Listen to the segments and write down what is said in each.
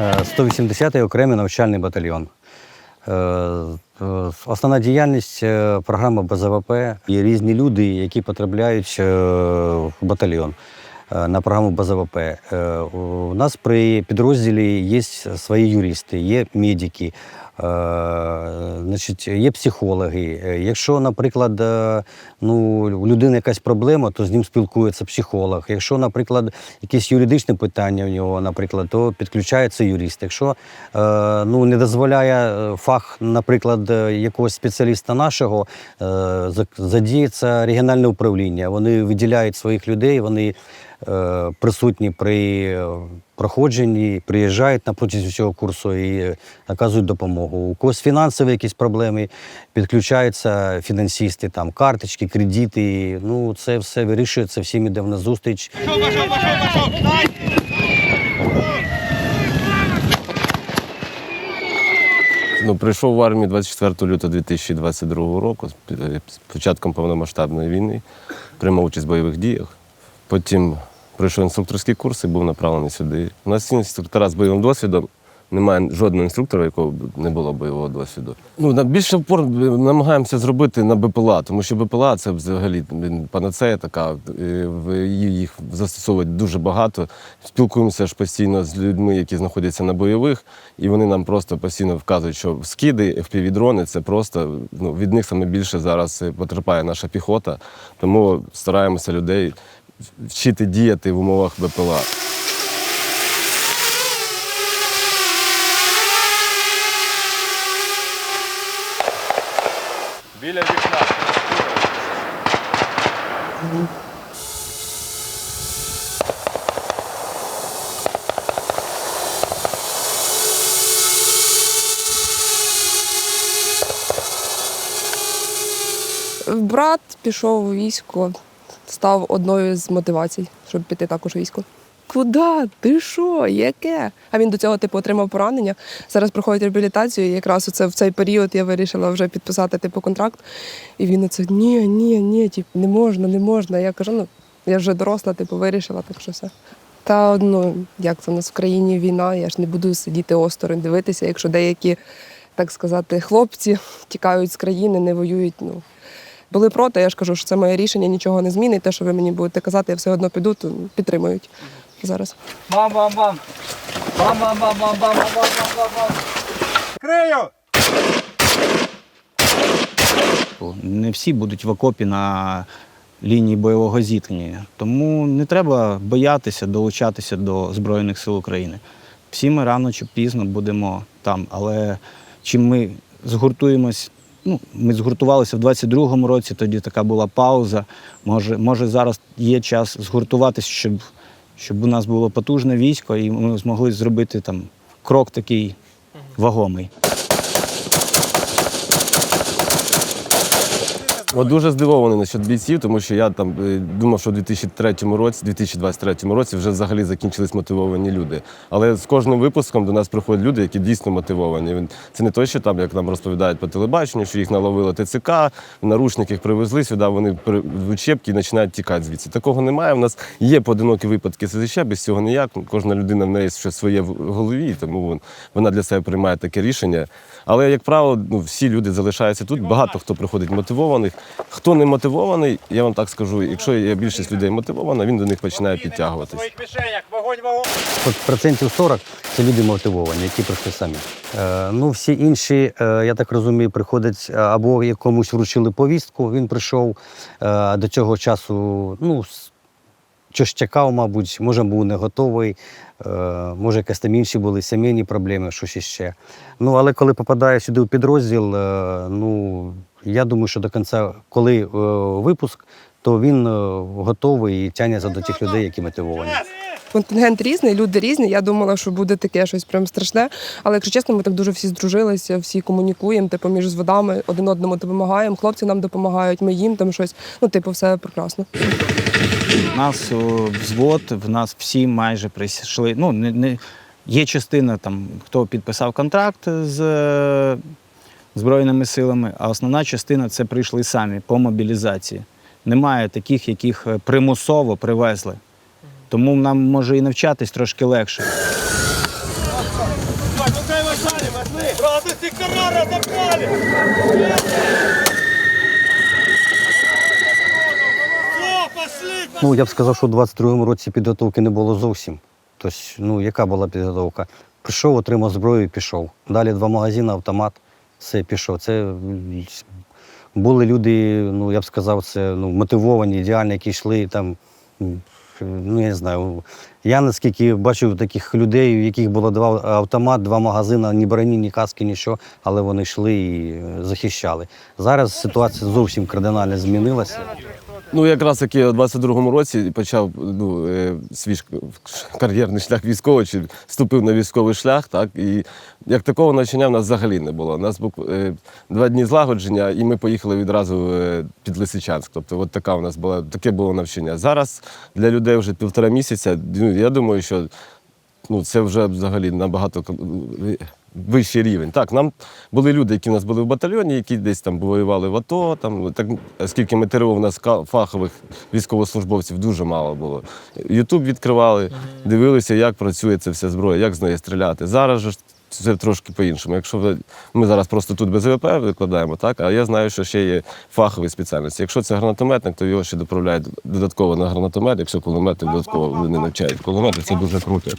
Е, 180-й окремий навчальний батальйон. Е, е, Основна діяльність е, програма БЗВП. Є різні люди, які потрапляють е, в батальйон е, на програму БЗВП. Е, У нас при підрозділі є свої юристи, є медики, е, значить, є психологи. Е, Якщо, наприклад, е, ну, у людини якась проблема, то з ним спілкується психолог. Якщо, наприклад, якісь юридичні питання у нього, наприклад, то підключається юрист. Якщо е, ну, не дозволяє е, фах, наприклад, е, якогось спеціаліста нашого, е, задіється регіональне управління. Вони виділяють своїх людей, вони е, присутні при е, проходженні, приїжджають на протязі цього курсу і е, наказують допомогу. У когось фінансові якісь проблеми, підключаються фінансисти, там карточки, кредити. Ну, це все вирішується, всім іде на зустріч. Ну, прийшов в армію 24 лютого 2022 року, пі- з початком повномасштабної війни, приймав участь в бойових діях. Потім пройшов інструкторський курс і був направлений сюди. У нас інструктора з бойовим досвідом. Немає жодного інструктора, якого не було бойового досвіду. Ну, на більше впор намагаємося зробити на БПЛА, тому що БПЛА це взагалі панацея така. Їх застосовують дуже багато. Спілкуємося ж постійно з людьми, які знаходяться на бойових, і вони нам просто постійно вказують, що скиди, FPV-дрони це просто ну, від них саме більше зараз потерпає наша піхота. Тому стараємося людей вчити діяти в умовах БПЛА. Біля вікна. Брат пішов у військо, став одною з мотивацій, щоб піти також військо. Куди? Ти що? Яке? А він до цього типу отримав поранення. Зараз проходить реабілітацію. І якраз оце в цей період я вирішила вже підписати типу контракт. І він оце ні, ні, ні, типу, не можна, не можна. Я кажу, ну я вже доросла, типу, вирішила, так що все. Та ну як це у нас в країні війна, я ж не буду сидіти осторонь, дивитися, якщо деякі, так сказати, хлопці тікають з країни, не воюють. Ну були проти, я ж кажу, що це моє рішення, нічого не змінить. Те, що ви мені будете казати, я все одно піду, то підтримують зараз. Бам-бам-бам. Бам-бам-бам-бам-бам-бам-бам-бам. Крию! Не всі будуть в окопі на лінії бойового зіткнення. Тому не треба боятися долучатися до Збройних сил України. Всі ми рано чи пізно будемо там. Але чим ми згуртуємось, ну, ми згуртувалися в 22-му році, тоді така була пауза. Може, може зараз є час згуртуватися, щоб, щоб у нас було потужне військо, і ми змогли зробити там крок такий вагомий. От дуже здивований насчет бійців, тому що я там е, думав, що у 2003 році, 2023 році вже взагалі закінчились мотивовані люди. Але з кожним випуском до нас приходять люди, які дійсно мотивовані. Це не то, що там, як нам розповідають по телебаченню, що їх наловили ТЦК, в наручниках їх привезли сюди, вони в учебки і починають тікати звідси. Такого немає. У нас є поодинокі випадки СЗЧ, без цього ніяк. Кожна людина в неї щось своє в голові, тому вона для себе приймає таке рішення. Але, як правило, ну, всі люди залишаються тут. Багато хто приходить мотивованих. Хто не мотивований, я вам так скажу, якщо є більшість людей мотивована, він до них починає підтягуватись. своїх мішенях. Вогонь, вогонь. Процентів 40 це люди мотивовані, які прийшли самі. Е, ну, всі інші, е, я так розумію, приходять е, або якомусь вручили повістку, він прийшов е, до цього часу, ну, щось чекав, мабуть, може був не готовий, е, може якісь там інші були сімейні проблеми, щось іще. Ну, але коли попадає сюди в підрозділ, е, ну, я думаю, що до кінця, коли е, випуск, то він е, готовий і тягнеться до тих людей, які мотивовані. Контингент різний, люди різні. Я думала, що буде таке щось прям страшне. Але якщо чесно, ми так дуже всі здружилися, всі комунікуємо, типу, між зводами один одному допомагаємо. Хлопці нам допомагають, ми їм там щось. Ну, типу, все прекрасно. У нас о, взвод, в нас всі майже прийшли. Ну, не, не, є частина, там, хто підписав контракт з е, Збройними силами, а основна частина це прийшли самі по мобілізації. Немає таких, яких е, примусово привезли. Тому нам може і навчатись трошки легше. Ну, я б сказав, що у 22-му році підготовки не було зовсім. Тобто, ну, яка була підготовка? Прийшов, отримав зброю і пішов. Далі два магазини, автомат, все, пішов. Це були люди, ну, я б сказав, це ну, мотивовані, ідеальні, які йшли там. Ну, я не знаю. Я наскільки бачив таких людей, у яких було два автомат, два магазини, ні броні, ні каски, нічого, але вони йшли і е, захищали. Зараз ситуація зовсім кардинально змінилася. Ну, якраз як у 22-му році почав ну, е, свій кар'єрний шлях військовий, чи вступив на військовий шлях, так, і як такого навчання в нас взагалі не було. У нас був е, два дні злагодження, і ми поїхали відразу е, під Лисичанськ. Тобто, от така у нас була, таке було навчання. Зараз для людей вже півтора місяця, ну, я думаю, що ну, це вже взагалі набагато вищий рівень. Так, нам були люди, які в нас були в батальйоні, які десь там воювали в АТО. Там, так, скільки ми ТРО, у нас фахових військовослужбовців дуже мало було. Ютуб відкривали, дивилися, як працює ця вся зброя, як з нею стріляти. Зараз же це трошки по-іншому. Якщо ми зараз просто тут без ВП викладаємо, так, а я знаю, що ще є фахові спеціальності. Якщо це гранатометник, то його ще доправляють додатково на гранатомет, якщо кулемети додатково вони навчають. Кулемети це дуже круто.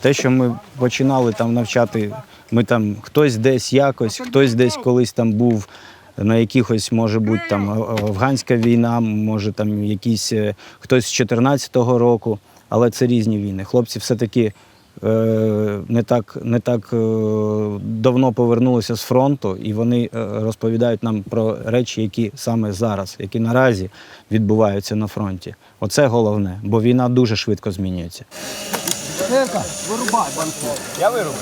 Те, що ми починали там навчати, ми там хтось десь якось, хтось десь колись там був на якихось, може бути там афганська війна, може там якісь е, хтось з 14-го року, але це різні війни. Хлопці все-таки е, не так, не так е, давно повернулися з фронту, і вони е, розповідають нам про речі, які саме зараз, які наразі відбуваються на фронті. Оце головне, бо війна дуже швидко змінюється. Я вирубаю.